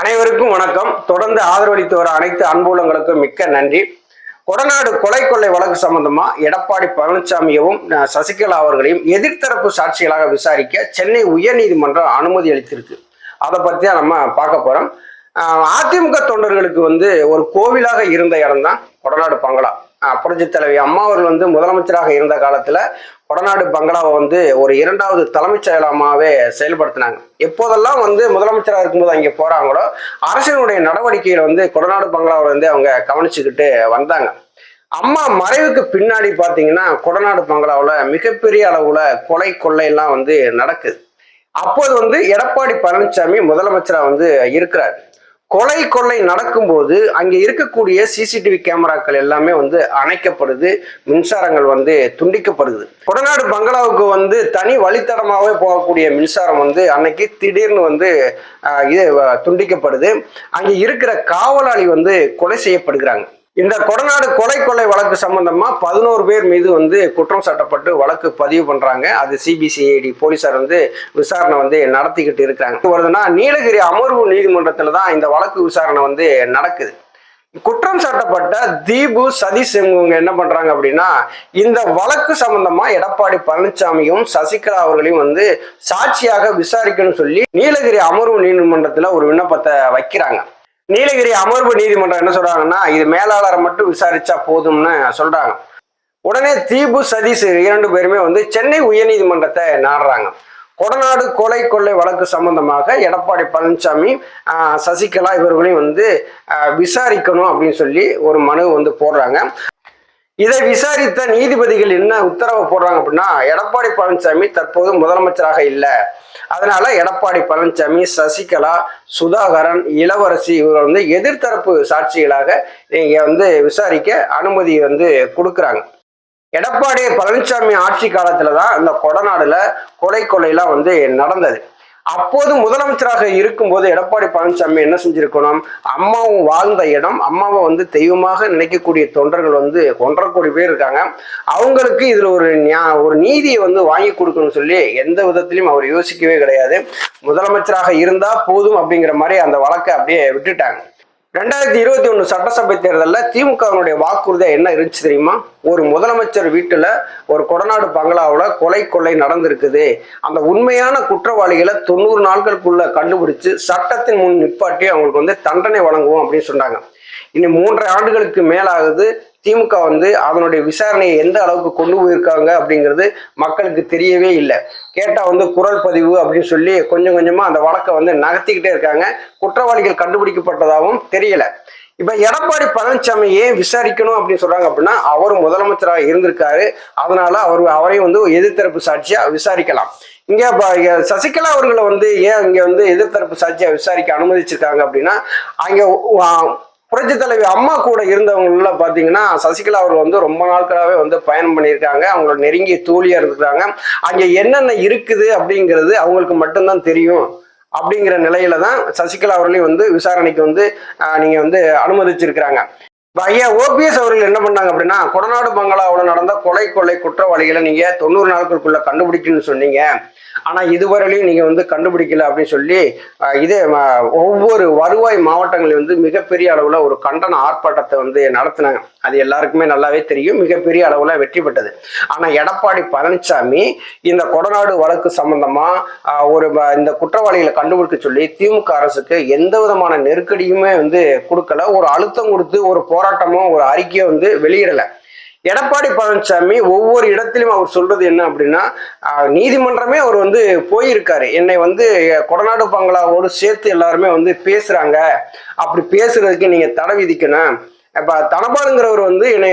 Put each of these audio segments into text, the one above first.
அனைவருக்கும் வணக்கம். தொடர்ந்து ஆதரவளித்து வர அனைத்து அன்புலங்களுக்கும் மிக்க நன்றி. கொடநாடு கொலை கொள்ளை வழக்கு சம்பந்தமா எடப்பாடி பழனிசாமியவும் சசிகலா அவர்களையும் எதிர்த்தரப்பு சாட்சிகளாக விசாரிக்க சென்னை உயர்நீதிமன்றம் அனுமதி அளித்திருக்கு. அதை பத்தி தான் நம்ம பார்க்க போறோம். அதிமுக தொண்டர்களுக்கு வந்து ஒரு கோவிலாக இருந்த இடம் தான் கொடநாடு பங்களா. புரட்சி தலைவி அம்மா அவர்கள் வந்து முதலமைச்சராக இருந்த காலத்துல கொடநாடு பங்களாவை வந்து ஒரு இரண்டாவது தலைமைச் செயலமாவே செயல்படுத்தினாங்க. எப்போதெல்லாம் வந்து முதலமைச்சராக இருக்கும்போது அங்கே போறாங்களோ அரசினுடைய நடவடிக்கையில வந்து கொடநாடு பங்களாவை வந்து அவங்க கவனிச்சுக்கிட்டு வந்தாங்க. அம்மா மறைவுக்கு பின்னாடி பார்த்தீங்கன்னா கொடநாடு பங்களாவில் மிகப்பெரிய அளவுல கொலை கொள்ளை எல்லாம் வந்து நடக்குது. அப்போது வந்து எடப்பாடி பழனிசாமி முதலமைச்சரா வந்து இருக்கிறார். கொலை கொள்ளை நடக்கும்போது அங்கே இருக்கக்கூடிய சிசிடிவி கேமராக்கள் எல்லாமே வந்து அணைக்கப்படுது மின்சாரங்கள் வந்து துண்டிக்கப்படுது. கொடநாடு பங்களாவுக்கு வந்து தனி வழித்தடமாகவே போகக்கூடிய மின்சாரம் வந்து அன்னைக்கு திடீர்னு வந்து இது துண்டிக்கப்படுது. அங்கே இருக்கிற காவலாளி வந்து கொலை செய்யப்படுகிறாங்க. இந்த கொடநாடு கொலை கொலை வழக்கு சம்பந்தமா பதினோரு பேர் மீது வந்து குற்றம் சாட்டப்பட்டு வழக்கு பதிவு பண்றாங்க. அது சிபிசிஐடி போலீசார் வந்து விசாரணை வந்து நடத்திக்கிட்டு இருக்கிறாங்க. வருதுன்னா நீலகிரி அமர்வு நீதிமன்றத்துல தான் இந்த வழக்கு விசாரணை வந்து நடக்குது. குற்றம் சாட்டப்பட்ட தீபு சதீஷ் இவங்க என்ன பண்றாங்க அப்படின்னா இந்த வழக்கு சம்பந்தமா எடப்பாடி பழனிசாமியும் சசிகலா அவர்களையும் வந்து சாட்சியாக விசாரிக்கணும்னு சொல்லி நீலகிரி அமர்வு நீதிமன்றத்துல ஒரு விண்ணப்பத்தை வைக்கிறாங்க. நீலகிரி அமர்வு நீதிமன்றம் என்ன சொல்றாங்கன்னா இது மேலாளரை மட்டும் விசாரிச்சா போதும்னு சொல்றாங்க. உடனே தீபு சதீஷ் இரண்டு பேருமே வந்து சென்னை உயர்நீதிமன்றத்தை நாடுறாங்க. கொடநாடு கொலை கொள்ளை வழக்கு சம்பந்தமாக எடப்பாடி பழனிசாமி ஆஹ், சசிகலா இவர்களையும் வந்து விசாரிக்கணும் அப்படின்னு சொல்லி ஒரு மனு வந்து போடுறாங்க. இதை விசாரித்த நீதிபதிகள் என்ன உத்தரவு போடுறாங்க அப்படின்னா எடப்பாடி பழனிசாமி தற்போது முதலமைச்சராக இல்லை. அதனால எடப்பாடி பழனிசாமி சசிகலா சுதாகரன் இளவரசி இவர்கள் வந்து எதிர்த்தரப்பு சாட்சிகளாக நீங்க வந்து விசாரிக்க அனுமதி வந்து கொடுக்குறாங்க. எடப்பாடி பழனிசாமி ஆட்சி காலத்துல தான் இந்த கொடநாடுல கொலை கொலையெல்லாம் வந்து நடந்தது. அப்போது முதலமைச்சராக இருக்கும்போது எடப்பாடி பழனிசாமி என்ன செஞ்சிருக்கணும்? அம்மாவும் வாழ்ந்த இடம் அம்மாவை வந்து தெய்வமாக நினைக்கக்கூடிய தொண்டர்கள் வந்து ஒன்றரை கோடி பேர் இருக்காங்க. அவங்களுக்கு இதில் ஒரு ஞா- ஒரு நீதியை வந்து வாங்கி கொடுக்கணும்னு சொல்லி எந்த விதத்திலையும் அவர் யோசிக்கவே கிடையாது. முதலமைச்சராக இருந்தால் போதும் அப்படிங்கிற மாதிரி அந்த வழக்கை அப்படியே விட்டுட்டாங்க. ரெண்டாயிரத்தி இருபத்தி ஒன்று சட்டசபை தேர்தலில் திமுகவினுடைய வாக்குறுதியாக என்ன இருந்துச்சு தெரியுமா? ஒரு முதலமைச்சர் வீட்டில் ஒரு கொடநாடு பங்களாவில் கொலை கொள்ளை நடந்திருக்குது. அந்த உண்மையான குற்றவாளிகளை தொண்ணூறு நாட்களுக்குள்ள கண்டுபிடிச்சு சட்டத்தின் முன் நிப்பாட்டி அவங்களுக்கு வந்து தண்டனை வழங்குவோம் அப்படின்னு சொன்னாங்க. இனி மூன்றரை ஆண்டுகளுக்கு மேலாகுது. திமுக வந்து அதனுடைய விசாரணையை எந்த அளவுக்கு கொண்டு போயிருக்காங்க அப்படிங்கிறது மக்களுக்கு தெரியவே இல்லை. கேட்டால் வந்து குரல் பதிவு அப்படின்னு சொல்லி கொஞ்சம் கொஞ்சமாக அந்த வழக்கை வந்து நகர்த்திக்கிட்டே இருக்காங்க. குற்றவாளிகள் கண்டுபிடிக்கப்பட்டதாகவும் தெரியல. இப்போ எடப்பாடி பழனிசாமி ஏன் விசாரிக்கணும் அப்படின்னு சொல்றாங்க அப்படின்னா அவர் முதலமைச்சராக இருந்திருக்காரு. அதனால அவர் அவரையும் வந்து எதிர்த்தரப்பு சாட்சியா விசாரிக்கலாம். இங்க சசிகலா அவர்களை வந்து ஏன் இங்க வந்து எதிர்த்தரப்பு சாட்சியா விசாரிக்க அனுமதிச்சிருக்காங்க அப்படின்னா அங்க புரட்சி தலைவி அம்மா கூட இருந்தவங்கள பார்த்தீங்கன்னா சசிகலா அவர்கள் வந்து ரொம்ப நாட்களாகவே வந்து பயணம் பண்ணியிருக்காங்க. அவங்களோட நெருங்கிய தோழியாக இருந்திருக்காங்க. அங்கே என்னென்ன இருக்குது அப்படிங்கிறது அவங்களுக்கு மட்டும்தான் தெரியும் அப்படிங்கிற நிலையில தான் சசிகலா அவர்களையும் வந்து விசாரணைக்கு வந்து நீங்கள் நீங்க வந்து அனுமதிச்சிருக்கிறாங்க. ஐயா ஓபிஎஸ் அவர்கள் என்ன பண்ணாங்க அப்படின்னா கொடநாடு பங்களாவில் நடந்த கொலை கொள்ளை குற்றவாளிகளை நீங்க தொண்ணூறு நாட்களுக்குள்ள கண்டுபிடிக்கணும்னு சொன்னீங்க. ஆனால் இதுவரையிலையும் நீங்கள் வந்து கண்டுபிடிக்கல அப்படின்னு சொல்லி இதே ஒவ்வொரு வருவாய் மாவட்டங்களில் வந்து மிகப்பெரிய அளவில் ஒரு கண்டன ஆர்ப்பாட்டத்தை வந்து நடத்தினாங்க. அது எல்லாருக்குமே நல்லாவே தெரியும். மிகப்பெரிய அளவில் வெற்றி பெற்றது. ஆனால் எடப்பாடி பழனிசாமி இந்த கொடநாடு வழக்கு சம்பந்தமாக ஒரு இந்த குற்றவாளிகளை கண்டுபிடிக்க சொல்லி திமுக அரசுக்கு எந்த விதமான நெருக்கடியுமே வந்து கொடுக்கல. ஒரு அழுத்தம் கொடுத்து ஒரு போராட்டமோ ஒரு அறிக்கையோ வந்து வெளியிடலை. எடப்பாடி பழனிசாமி ஒவ்வொரு இடத்திலும் அவர் சொல்றது என்ன அப்படின்னா நீதிமன்றமே அவர் வந்து போயிருக்காரு. என்னை வந்து கொடநாடு பங்களாவோடு சேர்த்து எல்லாருமே வந்து பேசுறாங்க. அப்படி பேசுறதுக்கு நீங்க தடை விதிக்கணும். இப்ப தனபாலுங்கிறவர் வந்து என்னை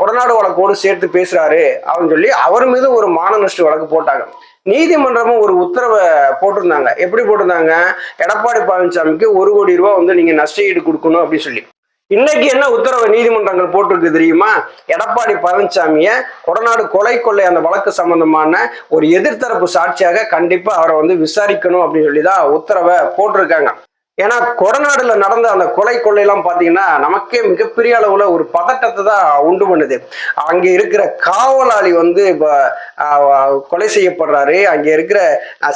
கொடநாடு வழக்கோடு சேர்த்து பேசுறாரு அப்படின்னு சொல்லி அவர் மீது ஒரு மான நஷ்ட வழக்கு போட்டாங்க. நீதிமன்றமும் ஒரு உத்தரவை போட்டிருந்தாங்க. எப்படி போட்டிருந்தாங்க? எடப்பாடி பழனிசாமிக்கு ஒரு கோடி ரூபாய் வந்து நீங்க நஷ்ட ஈடு கொடுக்கணும் அப்படின்னு சொல்லி. இன்னைக்கு என்ன உத்தரவு நீதிமன்றங்கள் போட்டிருக்கு தெரியுமா? எடப்பாடி பழனிசாமிய கொடநாடு கொலை கொள்ளை அந்த வழக்கு சம்பந்தமான ஒரு எதிர்த்தரப்பு சாட்சியாக கண்டிப்பா அவரை வந்து விசாரிக்கணும் அப்படின்னு சொல்லி தான் உத்தரவை போட்டிருக்காங்க. ஏன்னா கொடநாடுல நடந்த அந்த கொலை கொள்ளையெல்லாம் பாத்தீங்கன்னா நமக்கே மிகப்பெரிய அளவுல ஒரு பதட்டத்தை தான் உண்டு பண்ணுது. அங்க இருக்கிற காவலாளி வந்து இப்போ கொலை செய்யப்படுறாரு. அங்க இருக்கிற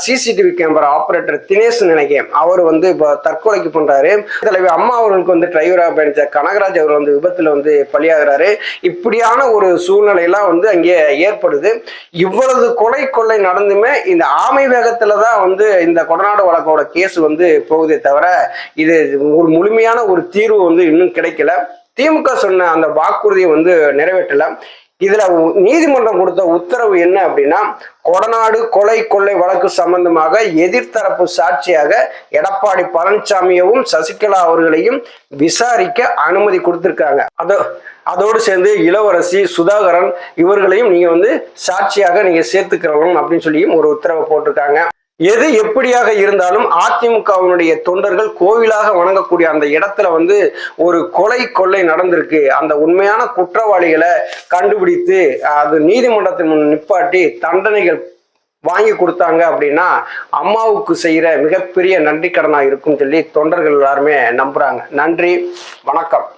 சிசிடிவி கேமரா ஆபரேட்டர் தினேஷ் நினைக்கிறேன். அவர் வந்து இப்போ தற்கொலைக்கு பண்றாரு. தலைவி அம்மா அவர்களுக்கு வந்து டிரைவராக பயணிச்ச கனகராஜ் அவர் வந்து விபத்துல வந்து பலியாகிறாரு. இப்படியான ஒரு சூழ்நிலையெல்லாம் வந்து அங்கே ஏற்படுது. இவ்வளவு கொலை கொள்ளை நடந்துமே இந்த ஆமை வேகத்தில் தான் வந்து இந்த கொடநாடு வழக்கோட கேஸ் வந்து போகுதே தவிர இது ஒரு முழுமையான ஒரு தீர்வு வந்து இன்னும் கிடைக்கல. திமுக சொன்ன அந்த வாக்குறுதியை வந்து நிறைவேற்றல. இதுல நீதிமன்றம் கொடுத்த உத்தரவு என்ன அப்படின்னா கொடநாடு கொலை கொள்ளை வழக்கு சம்பந்தமாக எதிர்த்தரப்பு சாட்சியாக எடப்பாடி பழனிசாமியவும் சசிகலா அவர்களையும் விசாரிக்க அனுமதி கொடுத்திருக்காங்க. அதோ அதோடு சேர்ந்து இளவரசி சுதாகரன் இவர்களையும் நீங்க வந்து சாட்சியாக நீங்க சேர்த்துக்கிறவங்க அப்படின்னு சொல்லியும் ஒரு உத்தரவை போட்டிருக்காங்க. எது எப்படியாக இருந்தாலும் அதிமுகவினுடைய தொண்டர்கள் கோவிலாக வணங்கக்கூடிய அந்த இடத்துல வந்து ஒரு கொலை கொள்ளை நடந்திருக்கு. அந்த உண்மையான குற்றவாளிகளை கண்டுபிடித்து அது நீதிமன்றத்தின் முன் நிப்பாட்டி தண்டனைகள் வாங்கி கொடுத்தாங்க அப்படின்னா அம்மாவுக்கு செய்யற மிகப்பெரிய நன்றி கடனா இருக்கும்னு சொல்லி தொண்டர்கள் எல்லாருமே நம்புறாங்க. நன்றி வணக்கம்.